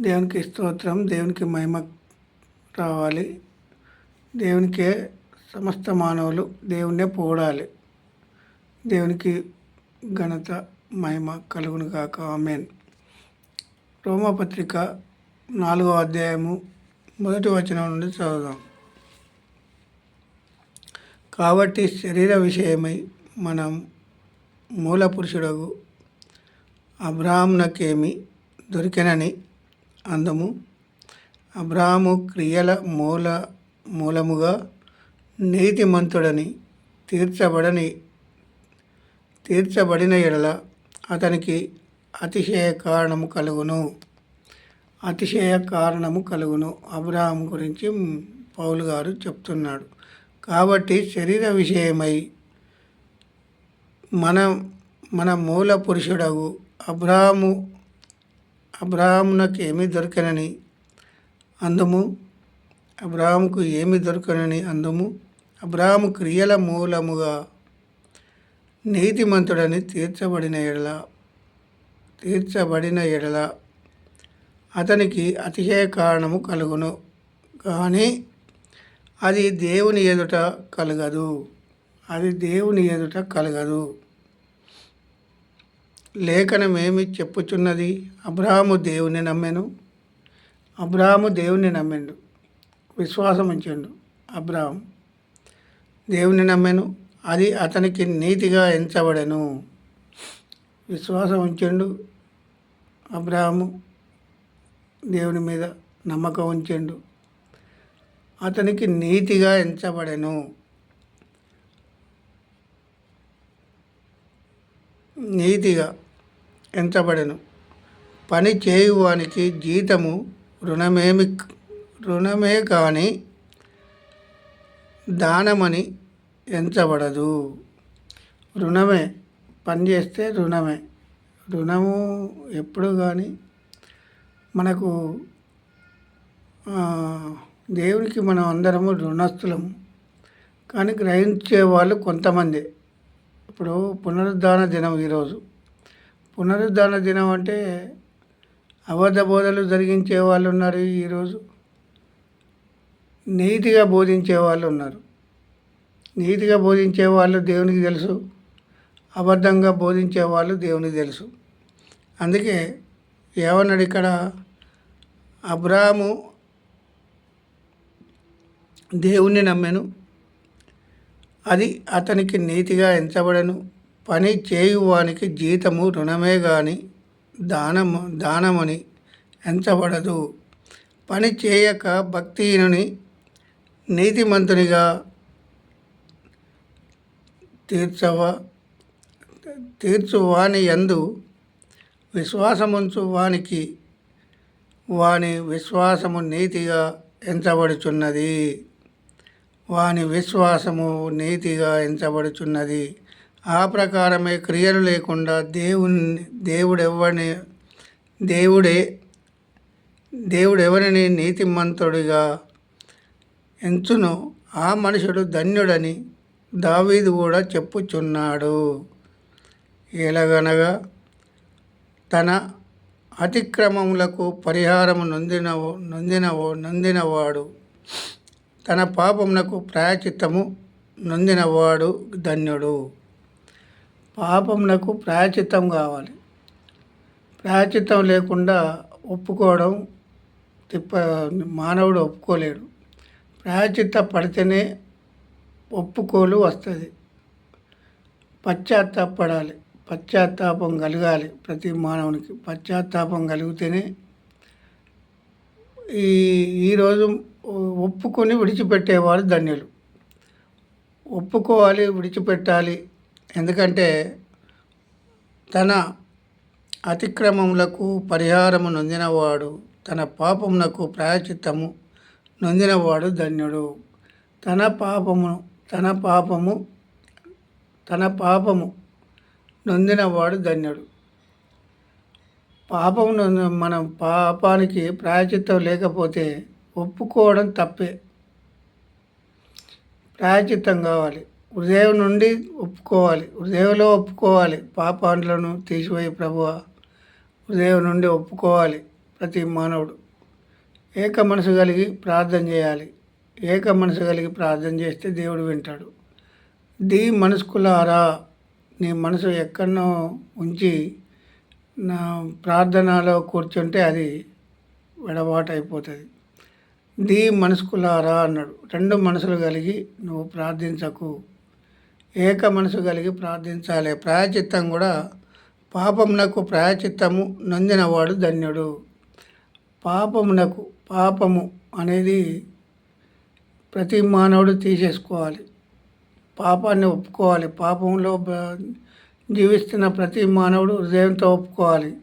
దేవునికి స్తోత్రం దేవునికి మహిమ రావాలి. దేవునికే సమస్త మానవులు దేవుణ్ణే పోడాలి దేవునికి ఘనత మహిమ కలుగును కాక ఆమెన్. రోమపత్రిక నాలుగో అధ్యాయము మొదటి వచనం నుండి చదువుదాం. కాబట్టి శరీర విషయమై మనం మూల పురుషుడకు అబ్రాహ్మణకేమి దొరికెనని అందము. అబ్రాహము క్రియల మూల మూలముగా నీతిమంతుడని తీర్చబడని తీర్చబడిన ఎడల అతనికి అతిశయ కారణము కలుగును. అతిశయ కారణము కలుగును. అబ్రాహం గురించి పౌలు గారు చెప్తున్నాడు. కాబట్టి శరీర విషయమై మన మన మూల పురుషుడగు అబ్రాహము అబ్రాహమునకు ఏమి దొరకనని అందము అబ్రాహముకు ఏమి దొరకనని అందము అబ్రాహము క్రియల మూలముగా నీతిమంతుడని తీర్చబడిన ఎడల తీర్చబడిన ఎడల అతనికి అతిశయ కారణము కలుగును కానీ అది దేవుని ఎదుట కలగదు. అది దేవుని ఎదుట కలగదు. లేఖనమేమి చెప్పుచున్నది? అబ్రాహము దేవుని నమ్మెను. అబ్రాహము దేవుని నమ్మిండు. విశ్వాసం ఉంచిండు అబ్రాహం. దేవుని నమ్మెను. అది అతనికి నీతిగా ఎంచబడెను. విశ్వాసం ఉంచిండు అబ్రాహము దేవుని మీద నమ్మకం ఉంచిండు అతనికి నీతిగా ఎంచబడెను. నీతిగా ఎంచబడెను. పని చేయువానికి జీతము రుణమేమి రుణమే కానీ దానమని ఎంచబడదు. రుణమే పని చేస్తే రుణమే. రుణము ఎప్పుడు కానీ మనకు దేవునికి మనం అందరము రుణస్థులము. కానీ గ్రహించే వాళ్ళు కొంతమంది. ఇప్పుడు పునరుద్ధాన దినం ఈరోజు. పునరుద్ధరణ దినం అంటే అబద్ధ బోధలు జరిగించే వాళ్ళు ఉన్నారు ఈరోజు నీతిగా బోధించే వాళ్ళు ఉన్నారు. నీతిగా బోధించే వాళ్ళు దేవునికి తెలుసు. అబద్ధంగా బోధించే వాళ్ళు దేవునికి తెలుసు. అందుకే ఏమన్నాడు ఇక్కడ? అబ్రాహము దేవుణ్ణి నమ్మెను. అది అతనికి నీతిగా ఎంచబడను. పని చేయువానికి జీతము రుణమే కానీ దానము దానమని ఎంచబడదు. పని చేయక భక్తిహీనుని నీతిమంతునిగా తీర్చవ తీర్చువాని యందు విశ్వాసముంచు వానికి వాని విశ్వాసము నీతిగా ఎంచబడుచున్నది. వాని విశ్వాసము నీతిగా ఎంచబడుచున్నది. ఆ ప్రకారమే క్రియలు లేకుండా దేవుని దేవుడెవ్వని దేవుడే దేవుడెవరిని నీతిమంతుడిగా ఎంచును ఆ మనుషుడు ధన్యుడని దావీదు కూడా చెప్పుచున్నాడు. ఎలాగనగా తన అతిక్రమములకు పరిహారము నొందిన నొందిన నొందినవాడు తన పాపమునకు ప్రాయచిత్తము నొందినవాడు ధన్యుడు. పాపమునకు ప్రాయచిత్తం కావాలి. ప్రాయచిత్తం లేకుండా ఒప్పుకోవడం తిప్ప మానవుడు ఒప్పుకోలేడు. ప్రాయచిత్త పడితేనే ఒప్పుకోలు వస్తుంది. పశ్చాత్తాపడాలి. పశ్చాత్తాపం కలగాలి ప్రతి మానవునికి. పశ్చాత్తాపం కలిగితేనే ఈ ఈరోజు ఒప్పుకొని విడిచిపెట్టేవారు ధన్యులు. ఒప్పుకోవాలి విడిచిపెట్టాలి. ఎందుకంటే తన అతిక్రమములకు పరిహారము నొందినవాడు తన పాపమునకు ప్రాయచిత్తము నొందినవాడు ధన్యుడు. తన పాపము తన పాపము తన పాపము నొందినవాడు ధన్యుడు. పాపము మనం పాపానికి ప్రాయచిత్తం లేకపోతే ఒప్పుకోవడం తప్పే. ప్రాయచిత్తం కావాలి. హృదయం నుండి ఒప్పుకోవాలి. హృదయంలో ఒప్పుకోవాలి. పాపాండ్లను తీసిపోయి ప్రభువ. హృదయం నుండి ఒప్పుకోవాలి ప్రతి మానవుడు. ఏక మనసు కలిగి ప్రార్థన చేయాలి. ఏక మనసు కలిగి ప్రార్థన చేస్తే దేవుడు వింటాడు. దీ మనసుకులారా నీ మనసు ఎక్కడనో ఉంచి నా ప్రార్థనలో కూర్చుంటే అది విడబాటు అయిపోతుంది దీ మనసుకులారా అన్నాడు. రెండు మనసులు కలిగి నువ్వు ప్రార్థించకు. ఏక మనసు కలిగి ప్రార్థించాలి. ప్రాయచిత్తం కూడా పాపమునకు ప్రాయచిత్తము నొందినవాడు ధన్యుడు. పాపమునకు పాపము అనేది ప్రతి మానవుడు తీసేసుకోవాలి. పాపాన్ని ఒప్పుకోవాలి. పాపంలో జీవిస్తున్న ప్రతి మానవుడు హృదయంతో ఒప్పుకోవాలి.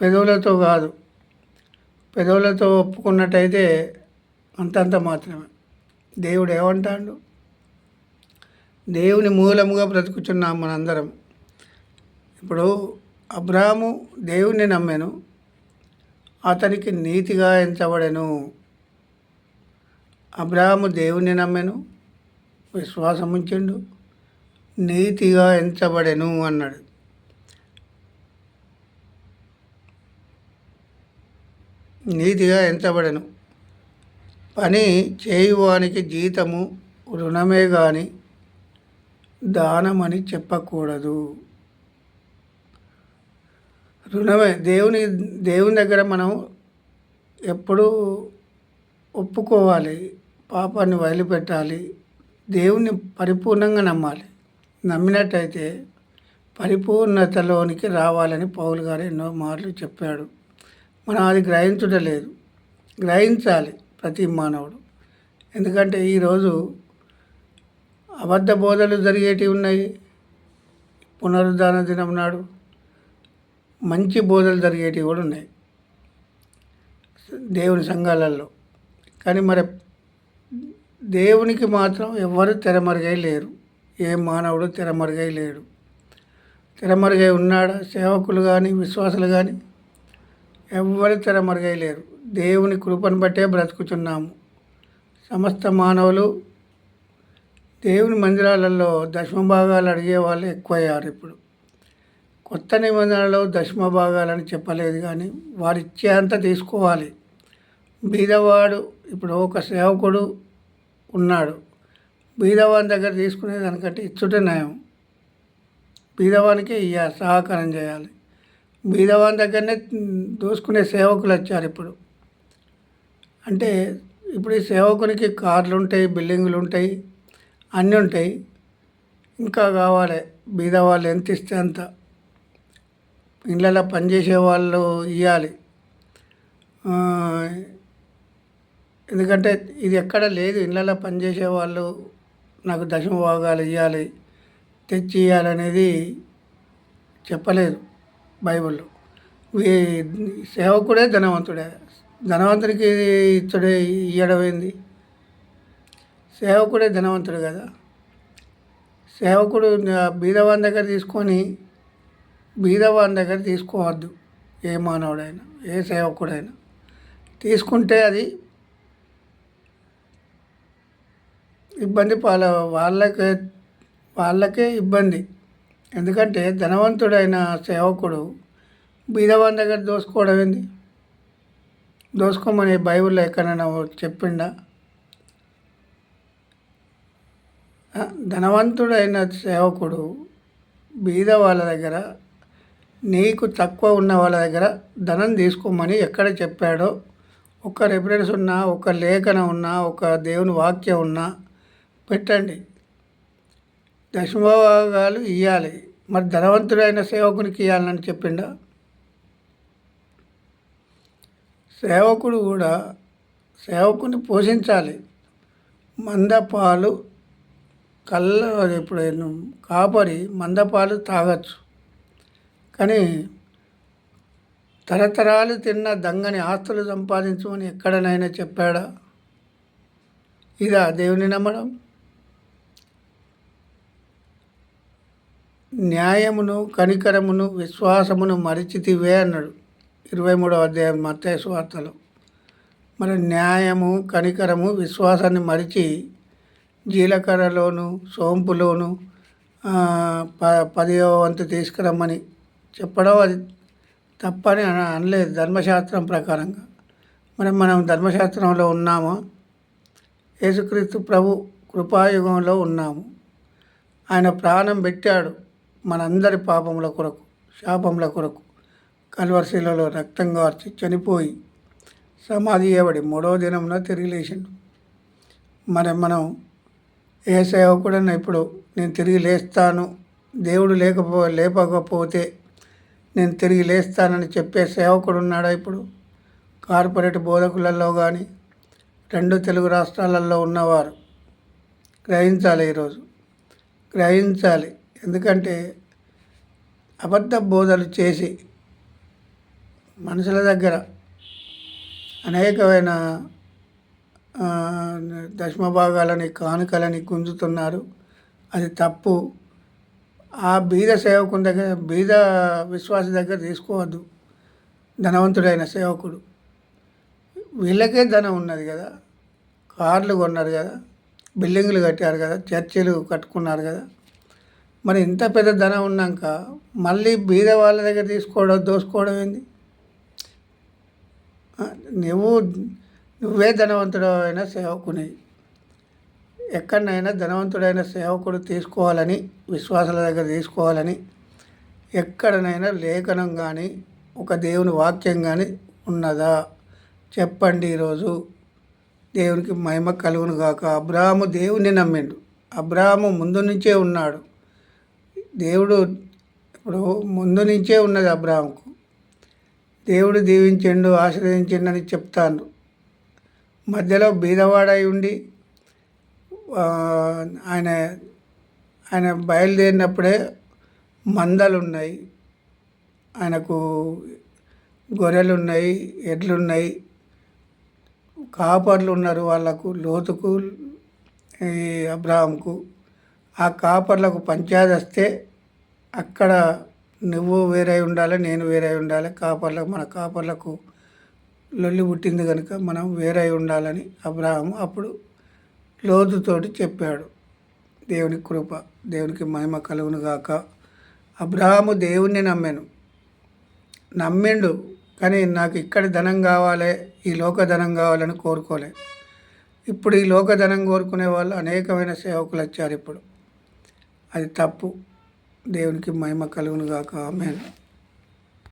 పెదవులతో కాదు. పెదవులతో ఒప్పుకున్నట్టయితే అంతంత మాత్రమే. దేవుడు ఏమంటాడు? దేవుని మూలముగా బ్రతుకుతున్నాం మనందరం. ఇప్పుడు అబ్రాము దేవుణ్ణి నమ్మాను అతనికి నీతిగా ఎంచబడెను. అబ్రాము దేవుణ్ణి నమ్మాను విశ్వాసం ఉంచిండు నీతిగా ఎంచబడెను అన్నాడు. నీతిగా ఎంచబడెను. పని చేయువానికి జీతము రుణమే కానీ దానమని చెప్పకూడదు. రుణమే దేవుని దేవుని దగ్గర మనం ఎప్పుడూ ఒప్పుకోవాలి పాపాన్ని వదిలిపెట్టాలి దేవుణ్ణి పరిపూర్ణంగా నమ్మాలి. నమ్మినట్టయితే పరిపూర్ణతలోనికి రావాలని పౌలు గారు ఎన్నో మార్లు చెప్పాడు. మనం అది గ్రహించటలేదు. గ్రహించాలి ప్రతి మానవుడు. ఎందుకంటే ఈరోజు అబద్ధ బోధలు జరిగేటివి ఉన్నాయి. పునరుద్ధాన దినం నాడు మంచి బోధలు జరిగేటివి కూడా ఉన్నాయి. దేవుని సంఘాలలో. కానీ మరి దేవునికి మాత్రం ఎవరు తెరమరుగై లేరు. ఏ మానవుడు తెరమరుగై లేడు. తెరమరుగై ఉన్నాడా? సేవకులు కానీ విశ్వాసులు కానీ ఎవ్వరు తెరమరుగై లేరు. దేవుని కృపను బట్టే బ్రతుకుతున్నాము సమస్త మానవులు దేవుని మందిరాలలో దశమ భాగాలు అడిగే వాళ్ళు ఎక్కువయ్యారు ఇప్పుడు. కొత్త నిబంధనలో దశమ భాగాలని చెప్పలేదు కానీ వారు ఇచ్చేంత తీసుకోవాలి. బీదవాడు ఇప్పుడు ఒక సేవకుడు ఉన్నాడు. బీదవాని దగ్గర తీసుకునే దానికంటే ఇచ్చుటే నయం బీదవానికే ఇయ్య సహకారం చేయాలి. బీదవాని దగ్గరనే దోసుకునే సేవకులు వచ్చారు ఇప్పుడు. అంటే ఇప్పుడు ఈ సేవకునికి కార్లు ఉంటాయి బిల్డింగులు ఉంటాయి అన్నీ ఉంటాయి. ఇంకా కావాలి. బీద వాళ్ళు ఎంత ఇస్తే అంత. ఇళ్ళలో పనిచేసే వాళ్ళు ఇవ్వాలి ఎందుకంటే ఇది ఎక్కడ లేదు. ఇళ్ళలో పనిచేసే వాళ్ళు నాకు దశమ భాగాలు ఇవ్వాలి తెచ్చి ఇవ్వాలనేది చెప్పలేదు బైబిల్లో. ఈ సేవకుడే ధనవంతుడే. ధనవంతుడికి ఇచ్చుడే ఇయ్యడం ఏంది? సేవకుడే ధనవంతుడు కదా. సేవకుడు బీదవాని దగ్గర తీసుకొని బీదవాని దగ్గర తీసుకోవద్దు. ఏ మానవుడైనా ఏ సేవకుడైనా. తీసుకుంటే అది ఇబ్బంది పాల వాళ్ళకే వాళ్ళకే ఇబ్బంది. ఎందుకంటే ధనవంతుడైన సేవకుడు బీదవాని దగ్గర దోసుకోవడం ఏంది? దోసుకోమని బైబిల్లో ఎక్కడైనా చెప్పిండా ఆ, ధనవంతుడైన సేవకుడు బీద వాళ్ళ దగ్గర నీకు తక్కువ ఉన్న వాళ్ళ దగ్గర ధనం తీసుకోమని ఎక్కడ చెప్పాడో ఒక రెఫరెన్స్ ఉన్నా ఒక లేఖన ఉన్నా ఒక దేవుని వాక్యం ఉన్నా పెట్టండి. దశమభాగాలు ఇవ్వాలి మరి ధనవంతుడైన సేవకునికి ఇవ్వాలని చెప్పిండా? సేవకుడు కూడా సేవకుని పోషించాలి. మందపాలు కళ్ళ ఇప్పుడు కాపరి మందపాలు తాగొచ్చు. కానీ తరతరాలు తిన్న దంగని ఆస్తులు సంపాదించమని ఎక్కడనైనా చెప్పాడా? ఇదా దేవుని నమ్మడం. న్యాయమును కనికరమును విశ్వాసమును మరిచితివే అన్నాడు. ఇరవై మూడవ అధ్యాయం మత్తయి సువార్తలో. మరి న్యాయము కనికరము విశ్వాసాన్ని మరిచి జీలకర్రలోను సోంపులోను ప పదివ వంతు తీసుకురమ్మని చెప్పడం అది తప్పని అనలేదు ధర్మశాస్త్రం ప్రకారంగా. మరి మనం ధర్మశాస్త్రంలో ఉన్నామా? యేసుక్రీస్తు ప్రభు కృపాయుగంలో ఉన్నాము. ఆయన ప్రాణం పెట్టాడు మనందరి పాపముల కొరకు శాపముల కొరకు. కల్వర్శీలలో రక్తం గార్చి చనిపోయి సమాధి చేయబడి మూడో దినమున తిరిగి లేచిండు. మరి మనం ఏ సేవకుడన్నా ఇప్పుడు నేను తిరిగి లేస్తాను. దేవుడు లేకపో లేపకపోతే నేను తిరిగి లేస్తానని చెప్పే సేవకుడు ఉన్నాడా ఇప్పుడు? కార్పొరేట్ బోధకులలో కానీ రెండు తెలుగు రాష్ట్రాలలో ఉన్నవారు. గ్రహించాలి ఈరోజు. గ్రహించాలి. ఎందుకంటే అబద్ధ బోధలు చేసి మనుషుల దగ్గర అనేకమైన దశమభాగాలని కానుకలని గుంజుతున్నారు. అది తప్పు. ఆ బీద సేవకుని దగ్గర బీద విశ్వాస దగ్గర తీసుకోవద్దు. ధనవంతుడైన సేవకుడు. వీళ్ళకే ధనం ఉన్నది కదా. కార్లు కొన్నారు కదా. బిల్డింగ్లు కట్టారు కదా. చర్చిలు కట్టుకున్నారు కదా. మరి ఇంత పెద్ద ధనం ఉన్నాక మళ్ళీ బీద వాళ్ళ దగ్గర తీసుకోవడం దోసుకోవడం ఏంది? నువ్వు నువ్వే ధనవంతుడు సేవకుని ఎక్కడనైనా ధనవంతుడైన సేవకుడు తీసుకోవాలని విశ్వాసాల దగ్గర తీసుకోవాలని ఎక్కడనైనా లేఖనం కానీ ఒక దేవుని వాక్యం కానీ ఉన్నదా? చెప్పండి ఈరోజు. దేవునికి మహిమ కలుగును గాక. అబ్రాహము దేవుని నమ్మిండు. అబ్రాహము ముందు నుంచే ఉన్నాడు. దేవుడు ఇప్పుడు ముందు నుంచే ఉన్నది అబ్రాహంకు దేవుడు దీవించిండు అని చెప్తాను మధ్యలో బీదవాడై ఉండి ఆయన ఆయన బయలుదేరినప్పుడే మందలు ఉన్నాయి ఆయనకు గొర్రెలు ఉన్నాయి కాపర్లు ఉన్నారు వాళ్ళకు లోతుకు ఈ అబ్రాహంకు ఆ కాపర్లకు పంచాయతీ వస్తే అక్కడ నువ్వు వేరే ఉండాలి నేను వేరే ఉండాలి కాపర్లకు మన కాపర్లకు లొల్లి పుట్టింది కనుక మనం వేరే ఉండాలని అబ్రాహం అప్పుడు లోతుతోటి చెప్పాడు. దేవుని కృప దేవునికి మహిమ కలుగును గాక. అబ్రాహము దేవుణ్ణి నమ్మాను. నమ్మిండు కానీ నాకు ఇక్కడ ధనం కావాలి ఈ లోక ధనం కావాలని కోరుకోలే. ఇప్పుడు ఈ లోక ధనం కోరుకునే వాళ్ళు అనేకమైన సేవకులు వచ్చారు ఇప్పుడు. అది తప్పు. దేవునికి మహిమ కలుగును గాక. ఆమెను.